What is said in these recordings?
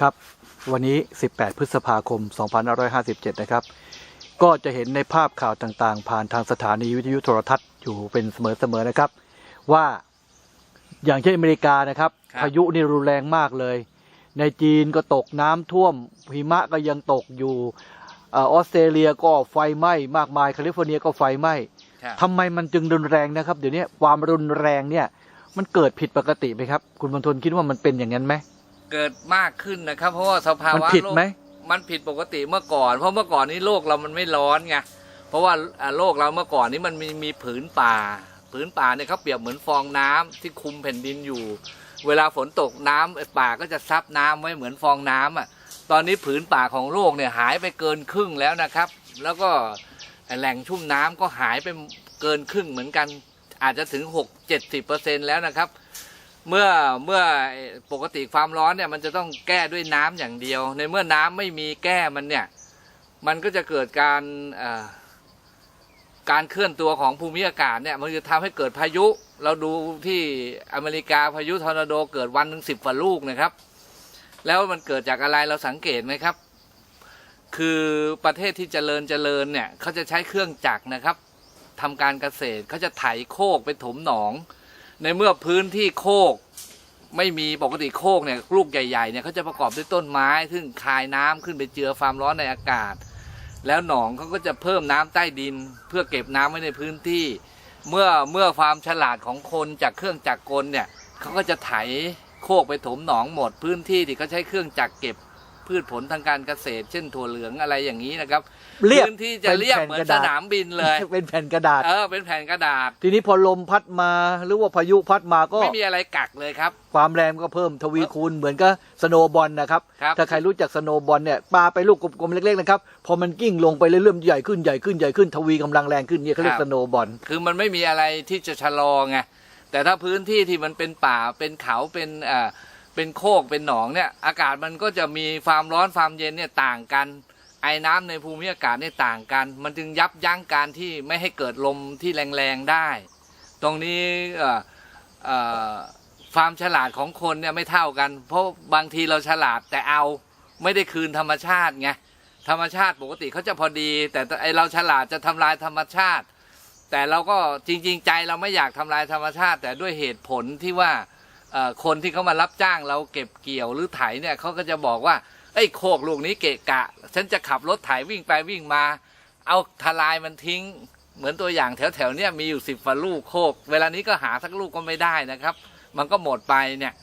ครับ วันนี้ 18 พฤษภาคม 2557 นะครับ ก็จะเห็นในภาพข่าวต่างๆ ผ่านทางสถานีวิทยุโทรทัศน์อยู่เป็นเสมอๆนะครับ ว่าอย่างเช่นอเมริกานะครับครับ พายุนี่รุนแรงมากเลย ในจีนก็ตกน้ำท่วมหิมะก็ยังตกอยู่เออออสเตรเลียก็ไฟไหม้มากมายแคลิฟอร์เนียก็ไฟไหม้ครับ ทำไมมันจึงรุนแรงนะครับ เดี๋ยวนี้ความรุนแรงเนี่ยมันเกิดผิดปกติไหมครับ คุณบรรทนคิดว่ามันเป็นอย่างนั้นไหม เกิดมากขึ้นนะครับ เพราะว่าสภามันวะผิดไหมโลกมันผิดปกติเมื่อก่อน เพราะเมื่อก่อนนี้โลกเรามันไม่ร้อนไงเพราะว่าอ่าโลกเราเมื่อก่อนนี้มันมีมีผืนป่า ผืนป่าเนี่ยเขาเปรียบเหมือนฟองน้ำที่คุมแผ่นดินอยู่ เวลาฝนตกน้ำป่าก็จะซับน้ำไว้เหมือนฟองน้ำอะ ตอนนี้ผืนป่าของโลกเนี่ยหายไปเกินครึ่งแล้วนะครับ แล้วก็แหล่งชุ่มน้ำก็หายไปเกินครึ่งเหมือนกัน อาจจะถึง 6 70เปอร์เซ็นแล้วนะครับ เมื่อเมื่อปกติความร้อนเนี่ยมันจะต้องแก้ด้วยน้ำอย่างเดียว ในเมื่อน้ำไม่มีแก้มันเนี่ย มันก็จะเกิดการการเคลื่อนตัวของภูมิอากาศเนี่ย มันจะทำให้เกิดพายุ เราดูที่อเมริกาพายุทอร์นาโดเกิดวันหนึ่งสิบกว่าลูกนะครับ แล้วมันเกิดจากอะไรเราสังเกตไหมครับ คือประเทศที่เจริญเจริญเนี่ยเขาจะใช้เครื่องจักรนะครับทำการเกษตรเขาจะไถโคกไปถมหนอง ในเมื่อพื้นที่โคกไม่มีปกติโคกเนี่ยลูกใหญ่ๆเนี่ยเขาจะประกอบด้วยต้นไม้ ซึ่งคายน้ำขึ้นไปเจือความร้อนในอากาศ แล้วหนองเขาก็จะเพิ่มน้ำใต้ดิน เพื่อเก็บน้ำไว้ในพื้นที่ เมื่อเมื่อความฉลาดของคนจากเครื่องจักรกลเนี่ยเขาก็จะไถโคกไปถมหนองหมดพื้นที่ที่เขาใช้เครื่องจักรเก็บ พืชผลทางการเกษตร เช่นถั่วเหลืองอะไรอย่างนี้นะครับเรียบพื้นที่จะเรียบเหมือนสนามบินเลย เป็นแผ่นกระดาษเออเป็นแผ่นกระดาษ ทีนี้พอลมพัดมาหรือว่าพายุพัดมาก็ไม่มีอะไรกักเลยครับ ความแรงก็เพิ่มทวีคูณเหมือนกับสโนว์บอลนะครับครับ ถ้าใครรู้จักสโนว์บอลเนี่ยปาไปลูกกลมๆเล็กๆนะครับพอมันกิ้งลงไปเรื่อยๆใหญ่ขึ้นใหญ่ขึ้นใหญ่ขึ้นทวีกำลังแรงขึ้นเนี่ยเขาเรียกสโนว์บอลคือมันไม่มีอะไรที่จะชะลอไงแต่ถ้าพื้นที่ที่มันเป็นป่าเป็นเขาเป็นเอ่อ เป็นโคกเป็นหนองเนี่ย อากาศมันก็จะมีความร้อนความเย็นเนี่ยต่างกัน ไอ้น้ำในภูมิอากาศเนี่ยต่างกัน มันจึงยับยั้งการที่ไม่ให้เกิดลมที่แรงๆได้ ตรงนี้ความฉลาดของคนเนี่ยไม่เท่ากัน เพราะบางทีเราฉลาดแต่เอาไม่ได้คืนธรรมชาติไงธรรมชาติปกติเขาจะพอดี แต่ไอเราฉลาดจะทำลายธรรมชาติ แต่เราก็จริง ๆ ใจเราไม่อยากทำลายธรรมชาติ แต่ด้วยเหตุผลที่ว่า คนที่เขามารับจ้างเราเก็บเกี่ยวหรือไถเนี่ยเขาก็จะบอกว่าไอ้โคกลูกนี้เกะกะ ฉันจะขับรถไถวิ่งไปวิ่งมา เอาทลายมันทิ้ง เหมือนตัวอย่างแถวๆเนี่ยมีอยู่สิบฝ่าลูกโคก เวลานี้ก็หาสักลูกก็ไม่ได้นะครับ มันก็หมดไปเนี่ย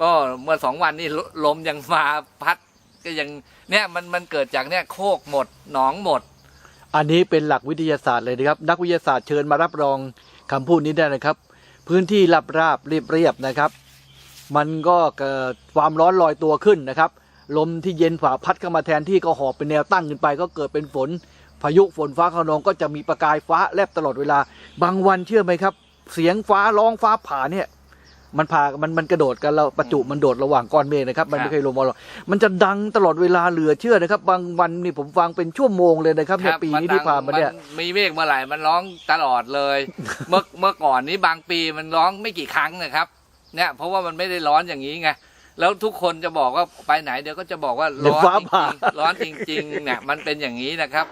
ก็เมื่อสองวันนี้ลมยังมาพัดก็ยังเนี่ยมันมันเกิดจากเนี่ยโคกหมดหนองหมด อันนี้เป็นหลักวิทยาศาสตร์เลยนะครับ นักวิทยาศาสตร์เชิญมารับรองคำพูดนี้ได้นะครับ พื้นที่ราบราบเรียบเรียบนะครับ มันก็เกิดความร้อนลอยตัวขึ้นนะครับ ลมที่เย็นฝ่าพัดเข้ามาแทนที่ก็หอบเป็นแนวตั้งขึ้นไป ก็เกิดเป็นฝน พายุฝนฟ้าขนองก็จะมีประกายฟ้าแลบตลอดเวลา บางวันเชื่อไหมครับ เสียงฟ้าร้องฟ้าผ่าเนี่ยมันพา มัน มันกระโดดกันเราประจุ มันโดดระหว่างก้อนเมฆนะครับ มันครับไม่เคยลงมาหรอก มันจะดังตลอดเวลาเหลือเชื่อนะครับ บางวันนี่ผมฟังเป็นชั่วโมงเลยนะครับในปีนี้ที่ผ่านมาเนี่ย มีเมฆเมื่อไหร่ มันร้องตลอดเลย เมื่อ เมื่อก่อนนี้บางปีมันร้องไม่กี่ครั้งนะครับ เนี่ยเพราะว่ามันไม่ได้ร้อนอย่างนี้ไงแล้วทุกคนจะบอกว่าไปไหนเดี๋ยวก็จะบอกว่าเดี๋ยวร้อนฟ้าจริผ่างๆร้อนจริงๆเนี่ยมันเป็นอย่างนี้นะครับ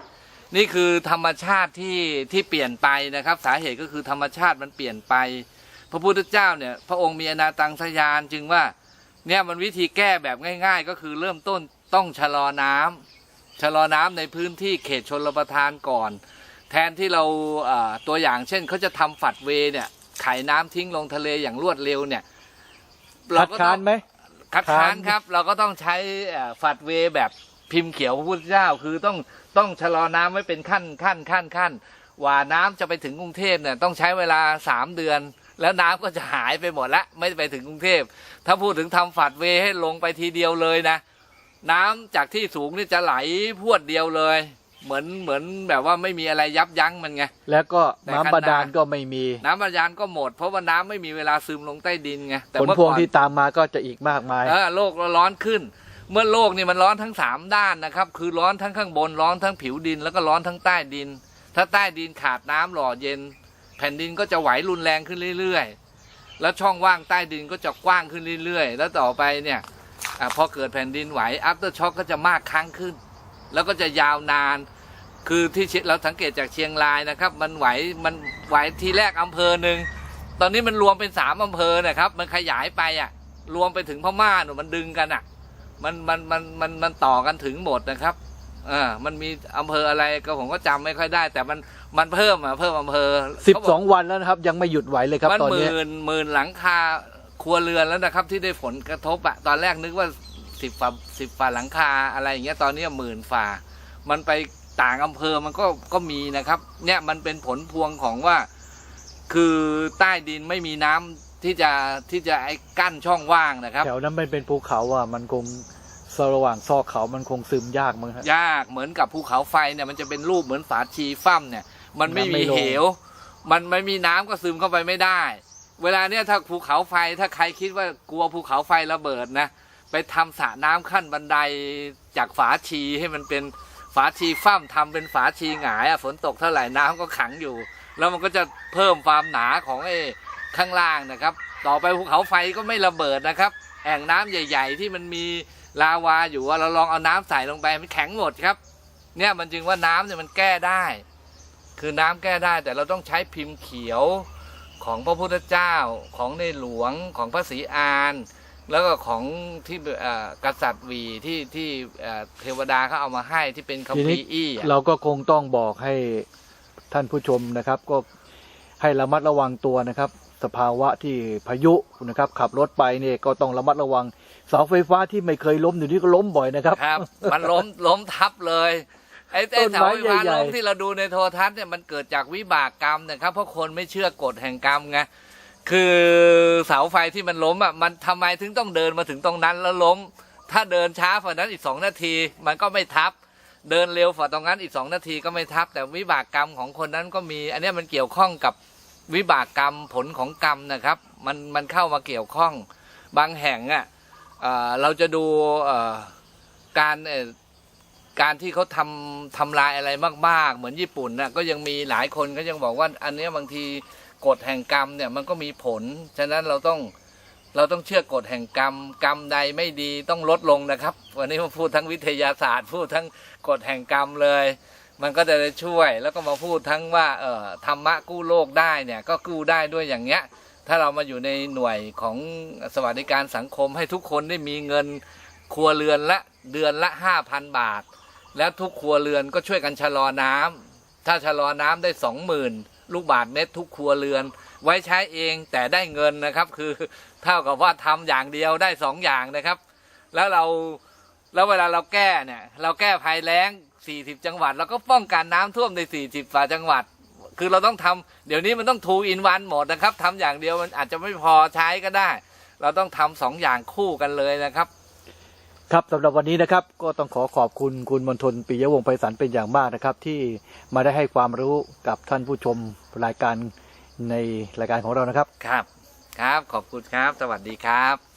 นี่คือธรรมชาติที่ที่เปลี่ยนไปนะครับ สาเหตุก็คือธรรมชาติมันเปลี่ยนไป พระพุทธเจ้าเนี่ย พระองค์มีอนาตังสยานจึงว่าเนี่ยมันวิธีแก้แบบง่าย ๆ ก็คือเริ่มต้นต้องชะลอน้ำชะลอน้ำในพื้นที่เขตชนรประทานก่อน แทนที่เราเอ่อตัวอย่างเช่นเขาจะทำฝัดเวย์เนี่ยไขน้ำทิ้งลงทะเลอย่างรวดเร็วเนี่ย คัดก็ค้าต้นองไหม คัดค้านค้านครับ เราก็ต้องใช้เอ่อฝัดเวย์แบบพิมพ์เขียวพระพุทธเจ้า คือต้องต้องชะลอน้ำไว้เป็นขั้นขั้นขั้นขั้นกว่าน้ำจะไปถึงกรุงเทพเนี่ยต้องใช้เวลาสามเดือน แล้วน้ำก็จะหายไปหมดละไม่ไปถึงกรุงเทพ ถ้าพูดถึงทำฝัดเวย์ให้ลงไปทีเดียวเลยนะ น้ำจากที่สูงนี่จะไหลพรวดเดียวเลย เหมือนเหมือนแบบว่าไม่มีอะไรยับยั้งมันไง แล้วก็ในน้ำคันบาดาลนาก็ไม่มี น้ำบาดาลก็หมด เพราะว่าน้ำไม่มีเวลาซึมลงใต้ดินไงแต่ผลเมื่อพวงก่อนที่ตามมาก็จะอีกมากมายเออโลกเราร้อนขึ้น เมื่อโลกนี่มันร้อนทั้งสามด้านนะครับ คือร้อนทั้งข้างบนร้อนทั้งผิวดิน แล้วก็ร้อนทั้งใต้ดิน ถ้าใต้ดินขาดน้ำหล่อเย็น แผ่นดินก็จะไหวรุนแรงขึ้นเรื่อยๆ แล้วช่องว่างใต้ดินก็จะกว้างขึ้นเรื่อยๆ แล้วต่อไปเนี่ยอ่าพอเกิดแผ่นดินไหว after shock ก็จะมากครั้งขึ้น แล้วก็จะยาวนาน คือที่เชียเราสังเกตจากเชียงรายนะครับ มันไหวมันไหวทีแรกอำเภอหนึ่งตอนนี้มันรวมเป็นสามอำเภอนะครับ มันขยายไปอะรวมไปถึงพม่าหนูมันดึงกันอะ มันมันมันมันมันต่อกันถึงหมดนะครับอ่ามันมีอำเภออะไรก็ผมก็จำไม่ค่อยได้ แต่มันมันเพิ่มอะเพิ่มอำเภอสิบเขาบสออกงวันแล้วนะครับ ยังไม่หยุดไหวเลยครับมันตอนหนี้มื่นหมื่นหลังคาครัวเรือนแล้วนะครับ ที่ได้ผลกระทบอะตอนแรกนึกว่า สิบฝ่าสิบฝ่าหลังคาอะไรอย่างเงี้ยตอนนี้หมื่นฝ่า มันไปต่างอำเภอมันก็ก็มีนะครับ เนี่ยมันเป็นผลพวงของว่า คือใต้ดินไม่มีน้ำที่จะที่จะไอ้กั้นช่องว่างนะครับ แถวนั้นมันเป็นภูเขาอะมันคงระหว่างซอกเขามันคงซึมยากมั้งฮะ ยากเหมือนกับภูเขาไฟเนี่ยมันจะเป็นรูปเหมือนฝาชีฟั่มเนี่ย มันไม่น้ำไม่มีลง เหว มันไม่มีน้ำก็ซึมเข้าไปไม่ได้ เวลาเนี่ยถ้าภูเขาไฟถ้าใครคิดว่ากลัวภูเขาไฟระเบิดนะ ไปทำสระน้ำขั้นบันไดจากฝาชีให้มันเป็นฝาชีฟั่มทำเป็นฝาชีหงายอะฝนตกเท่าไหร่น้ำก็ขังอยู่ แล้วมันก็จะเพิ่มความหนาของไอ้ข้างล่างนะครับ ต่อไปภูเขาไฟก็ไม่ระเบิดนะครับ แอ่งน้ำใหญ่ ๆ ที่มันมีลาวาอยู่เราลองเอาน้ำใส่ลงไปมันแข็งหมดครับ เนี่ยมันจึงว่าน้ำเนี่ยมันแก้ได้ คือน้ำแก้ได้แต่เราต้องใช้พิมพ์เขียวของพระพุทธเจ้าของในหลวงของพระศรีอาน แล้วก็ของที่เอ่อกษัตริย์หวีที่ที่เอ่อเทวดาเขาเอามาให้ที่เป็นคัมทีภีนี้ร์อี้อะเราก็คงต้องบอกให้ท่านผู้ชมนะครับ ก็ให้ระมัดระวังตัวนะครับ สภาวะที่พายุนะครับ ขับรถไปเนี่ยก็ต้องระมัดระวังเสาไฟฟ้าที่ไม่เคยล้มอยู่นี่ก็ล้มบ่อยนะครับครับ มันล้มล้มทับเลยไอ้ไอ้ต้นเสาไม้ไฟฟ้าใหญ่ๆล้มที่เราดูในโทรทัศน์เนี่ยมันเกิดจากวิบากกรรมนะครับเพราะคนไม่เชื่อกฎแห่งกรรมไง คือเสาไฟที่มันล้มอะมันทำไมถึงต้องเดินมาถึงตรงนั้นแล้วล้ม ถ้าเดินช้าฝ่านั้นอีกสองนาที มันก็ไม่ทับ เดินเร็วฝ่าตรงนั้นอีกสองนาทีก็ไม่ทับ แต่วิบากกรรมของคนนั้นก็มี อันนี้มันเกี่ยวข้องกับวิบากกรรมผลของกรรมนะครับ มันมันเข้ามาเกี่ยวข้องบางแห่งอะเราจะดูการการที่เขาทำทำลายอะไรมาก ๆ เหมือนญี่ปุ่นน่ะก็ยังมีหลายคนก็ยังบอกว่าอันนี้บางที กฎแห่งกรรมเนี่ยมันก็มีผล ฉะนั้นเราต้องเราต้องเชื่อกฎแห่งกรรม กรรมใดไม่ดีต้องลดลงนะครับ วันนี้มาพูดทั้งวิทยาศาสตร์ พูดทั้งกฎแห่งกรรมเลย มันก็จะได้ช่วย แล้วก็มาพูดทั้งว่าเอ่อธรรมะกู้โลกได้เนี่ยก็กู้ได้ด้วยอย่างเงี้ย ถ้าเรามาอยู่ในหน่วยของสวัสดิการสังคมให้ทุกคนได้มีเงินครัวเรือนละเดือนละห้าพันบาท แล้วทุกครัวเรือนก็ช่วยกันชะลอน้ำถ้าชะลอน้ำได้สองหมื่น ลูกบาทเมตรทุกครัวเรือน ไว้ใช้เองแต่ได้เงินนะครับ คือเท่ากับว่าทำอย่างเดียวได้สองอย่างนะครับ แล้วเราแล้วเวลาเราแก้เนี่ยเราแก้ภัยแล้ง 40 จังหวัดเราก็ป้องกันน้ำท่วมใน 40ฝ่าจังหวัด คือเราต้องทำเดี๋ยวนี้มันต้องทูอินวันหมดนะครับทำอย่างเดียวมันอาจจะไม่พอใช้ก็ได้ เราต้องทำสองอย่างคู่กันเลยนะครับครับสำหรับวันนี้นะครับก็ต้องขอขอบคุณคุณมนทนปิยวงศ์ไพศาลเป็นอย่างมากนะครับ ที่มาได้ให้ความรู้กับท่านผู้ชม รายการในรายการของเรานะครับ ครับ ครับ ขอบคุณครับ สวัสดีครับ